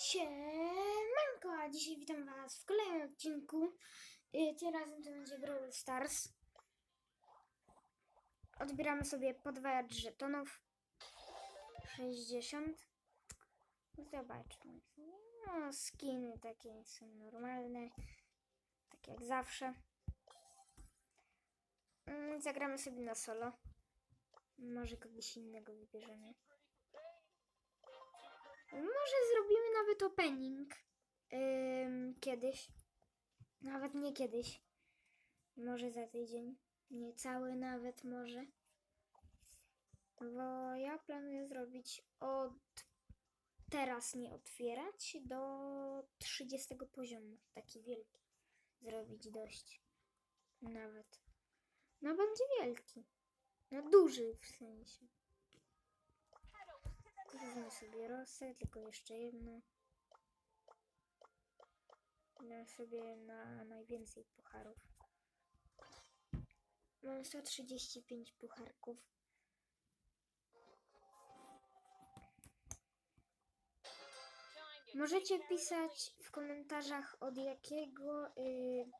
Siemanko, a dzisiaj witam was w kolejnym odcinku. Y, Tym razem to będzie Brawl Stars. Odbieramy sobie podwajacz żetonów. 60. Zobaczmy. No, skiny takie są normalne. Tak jak zawsze. Mm, Zagramy sobie na solo. Może kogoś innego wybierzemy. Może zrobimy nawet opening kiedyś. Nawet nie kiedyś. Może za tydzień. Nie cały nawet może. Bo ja planuję zrobić od teraz nie otwierać do 30 poziomu. Taki wielki. Zrobić dość. Nawet. No będzie wielki. No duży w sensie. Wezmę sobie rosę, tylko jeszcze jedno. Dam sobie na najwięcej pucharów. Mam 135 pucharków. Możecie pisać w komentarzach od jakiego y,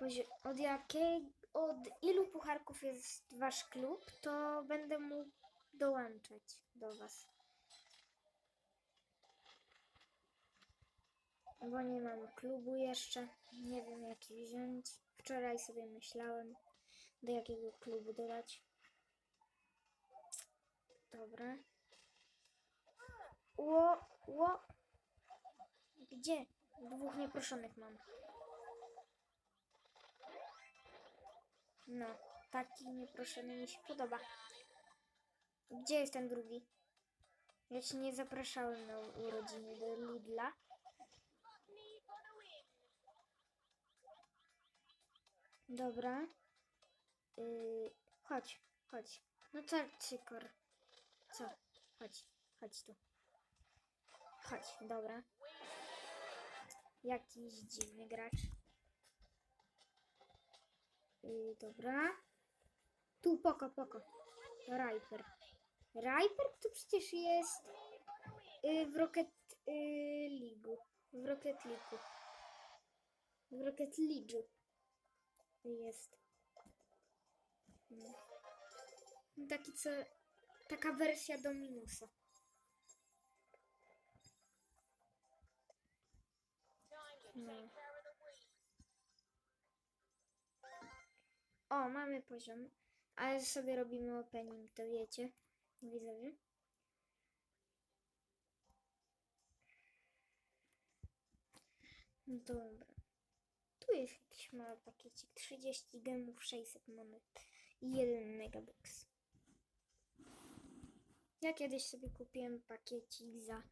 pozi- od jakiej od ilu pucharków jest wasz klub, to będę mógł dołączać do was. Bo nie mam klubu jeszcze. Nie wiem jaki wziąć. Wczoraj sobie myślałem, do jakiego klubu dodać. Dobra. Ło, ło. Gdzie? Dwóch nieproszonych mam. No, taki nieproszony mi się podoba. Gdzie jest ten drugi? Ja cię nie zapraszałem na urodziny do Lidla. Dobra. Yy, chodź, chodź. No co, cykor? Co? Chodź, chodź tu. Chodź, dobra. Jakiś dziwny gracz. Yy, dobra. Tu, poko, poko. Riper. Riper to przecież jest y, w Rocket y, League. W Rocket League. W Rocket League jest. No. Taki co. Taka wersja Dominusa. No. O, mamy poziom. Ale sobie robimy opening, to wiecie. Widzowie. Dobra. Tu jest jakiś mały pakiecik. 30 gemów, 600 monet i jeden megabox. Ja kiedyś sobie kupiłem pakiecik za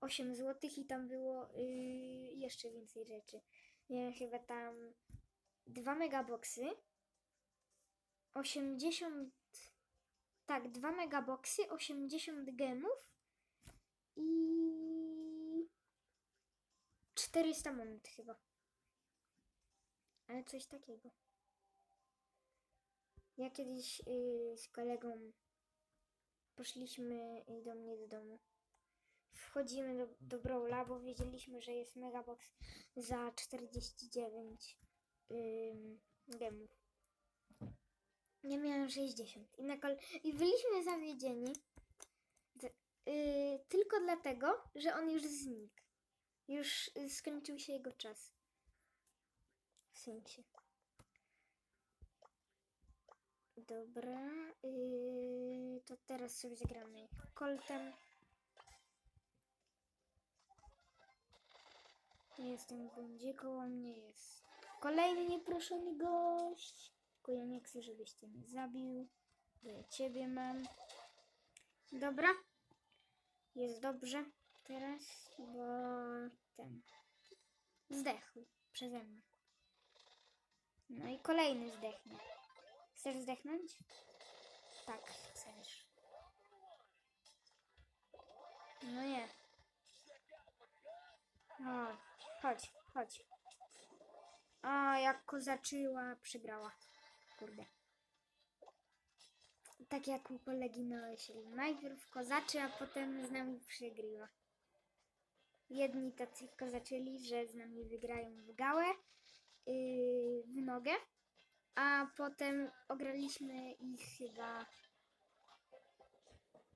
8 zł i tam było yy, jeszcze więcej rzeczy. Miałem chyba tam dwa megaboxy, 80 tak, 2 megaboxy, 80 gemów i 400 monet chyba. Ale coś takiego. Ja kiedyś y, z kolegą poszliśmy do mnie do domu. Wchodzimy do, do Brawla, bo wiedzieliśmy, że jest megabox za 49 ym, gemów. Ja miałem 60. I, na kol- I byliśmy zawiedzieni. Z- yy, tylko dlatego, że on już znikł. Już y, skończył się jego czas. W sensie. Dobra. Yy, to teraz sobie zagramy Coltem. Jestem w rundzie, koło mnie jest kolejny nieproszony gość. Tylko ja nie chcę, żebyś ty mnie zabił. Bo ja ciebie mam. Dobra. Jest dobrze teraz, bo ten zdechł przeze mnie. No i kolejny zdechnie. Chcesz zdechnąć? Tak, chcesz. No nie. O, chodź, chodź. A, jak kozaczyła, przegrała. Kurde. Tak jak u kolegi na osiedlu. Najpierw kozaczy, a potem z nami przegrywa. jedni tacy zaczęli, że z nami wygrają w gałę, yy, w nogę, a potem ograliśmy ich chyba...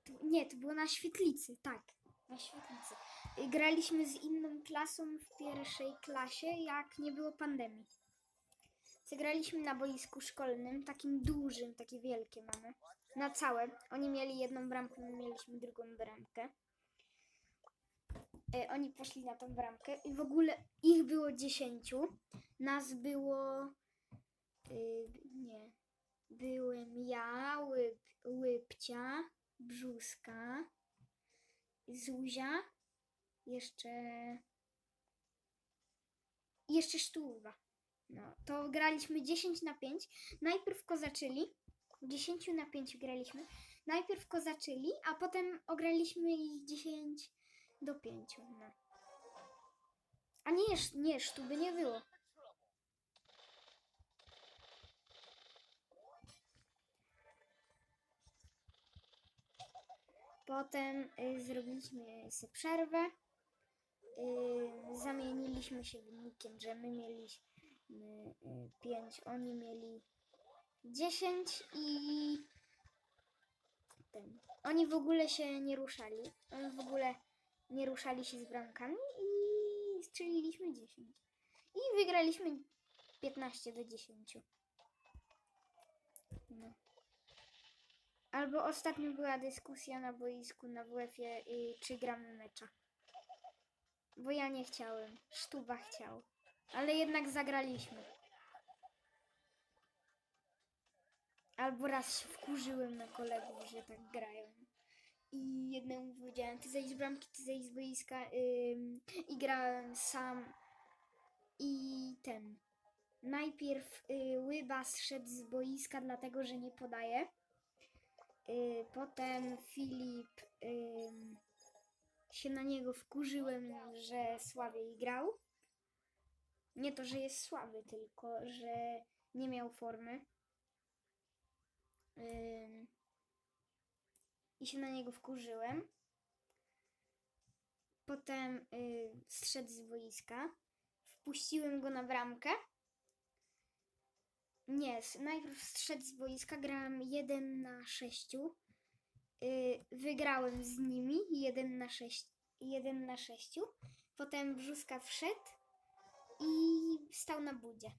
Tu- Nie, to było na świetlicy, tak, na świetlicy. Y, Graliśmy z inną klasą w pierwszej klasie, jak nie było pandemii. Zagraliśmy na boisku szkolnym, takim dużym, takie wielkie mamy. Na całe. Oni mieli jedną bramkę, my mieliśmy drugą bramkę. E, oni poszli na tą bramkę i w ogóle ich było dziesięciu. Nas było. y, nie. Byłem ja, łyp, Łypcia, Brzuska, Zuzia, jeszcze. jeszcze Sztuwa. No, to graliśmy 10 na 5. Najpierw kozaczyli. 10 na 5 graliśmy. Najpierw kozaczyli, a potem ograliśmy ich 10 do 5. No. A nie, nie, sztuby nie było. Potem y, zrobiliśmy sobie przerwę. Y, zamieniliśmy się wynikiem, że my mieliśmy 5, oni mieli 10 i ten. Oni w ogóle się nie ruszali. Oni w ogóle nie ruszali się z bramkami i strzeliliśmy 10. I wygraliśmy 15 do 10. No. Albo ostatnio była dyskusja na boisku na WF-ie, y, czy gramy mecza. Bo ja nie chciałem. Sztuba chciał. Ale jednak zagraliśmy. Albo raz się wkurzyłem na kolegów, że tak grają. I jednemu powiedziałem, ty zejdź z bramki, ty zejdź z boiska. Ym, I grałem sam. I ten. Najpierw y, Łybas szedł z boiska, dlatego że nie podaje. Y, potem Filip się na niego wkurzyłem, że słabiej grał. Nie to, że jest słaby, tylko że nie miał formy. Ym, I się na niego wkurzyłem. Potem y, zszedł z boiska. Wpuściłem go na bramkę. Nie, najpierw zszedł z boiska, grałem 1 na 6. Y, wygrałem z nimi 1 na 6. 1 na 6. Potem Brzuska wszedł i stał na budzie.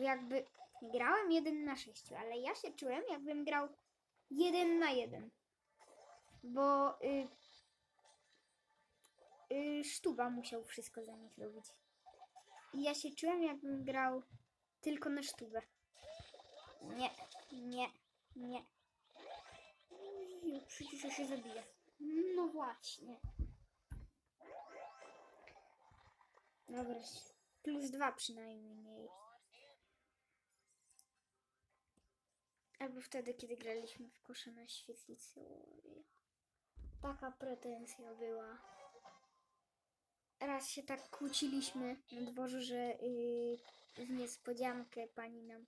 Jakby grałem 1 na 6, ale ja się czułem, jakbym grał 1 na 1. Bo y, y, Sztuba musiał wszystko za nich robić. I ja się czułem, jakbym grał tylko na Sztubę. Nie, nie, nie. Przecież ja się zabiję. No właśnie. Dobra, plus dwa przynajmniej. Albo wtedy, kiedy graliśmy w kosze na świetlicy. Taka pretensja była. Raz się tak kłóciliśmy na dworzu, że yy, w niespodziankę pani nam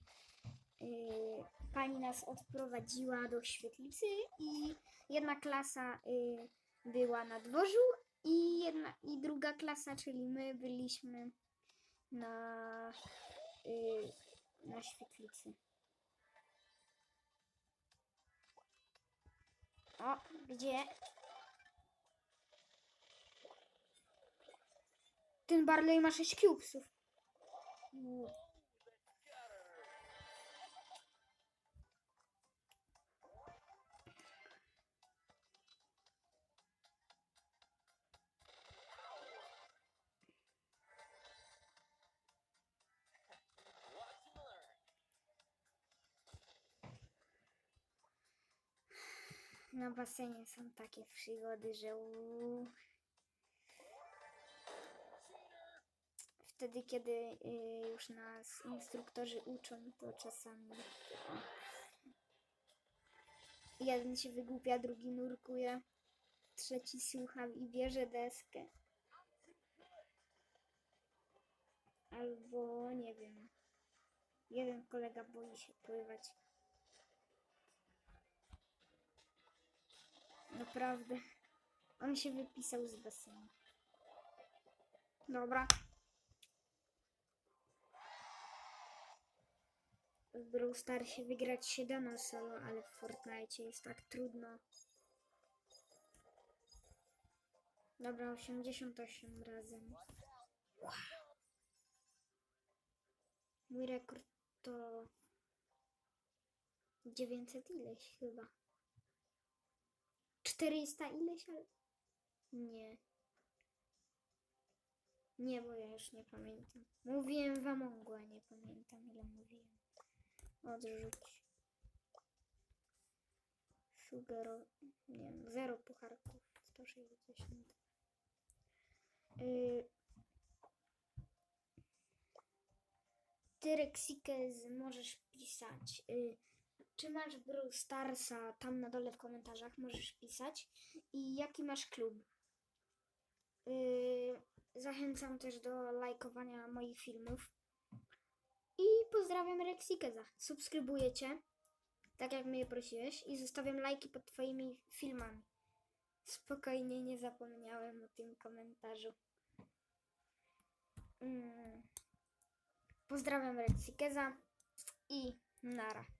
yy, pani nas odprowadziła do świetlicy i jedna klasa yy, była na dworzu i jedna i druga klasa, czyli my byliśmy na yy, na świetlicy. O, gdzie? Ten Barley ma 6 cubesów. Na basenie są takie przygody, że. Wtedy, kiedy y, już nas instruktorzy uczą, to czasami jeden się wygłupia, drugi nurkuje, trzeci słucha i bierze deskę. Albo nie wiem. Jeden kolega boi się pływać. Naprawdę. On się wypisał z basenu. Dobra. W Brawl Starsie wygrać się da na solo, ale w Fortnite jest tak trudno. Dobra, 88 razem. Mój rekord to 900 ileś chyba. 400 ileś, ale... Nie. Nie, bo ja już nie pamiętam. Mówiłem wam Amongu, a nie pamiętam ile mówiłem. Odrzuć. Sugero... Nie wiem, zero pucharków. 160. Yy... Ty, Rexikez, możesz pisać. Y, czy masz Brawl Starsa? Tam na dole w komentarzach możesz pisać. I jaki masz klub? Y, zachęcam też do lajkowania moich filmów. I pozdrawiam Rexikeza. Subskrybuję cię, tak jak mnie prosiłeś, i zostawiam lajki pod twoimi filmami. Spokojnie, nie zapomniałem o tym komentarzu. Mm. Pozdrawiam Rexikeza i nara.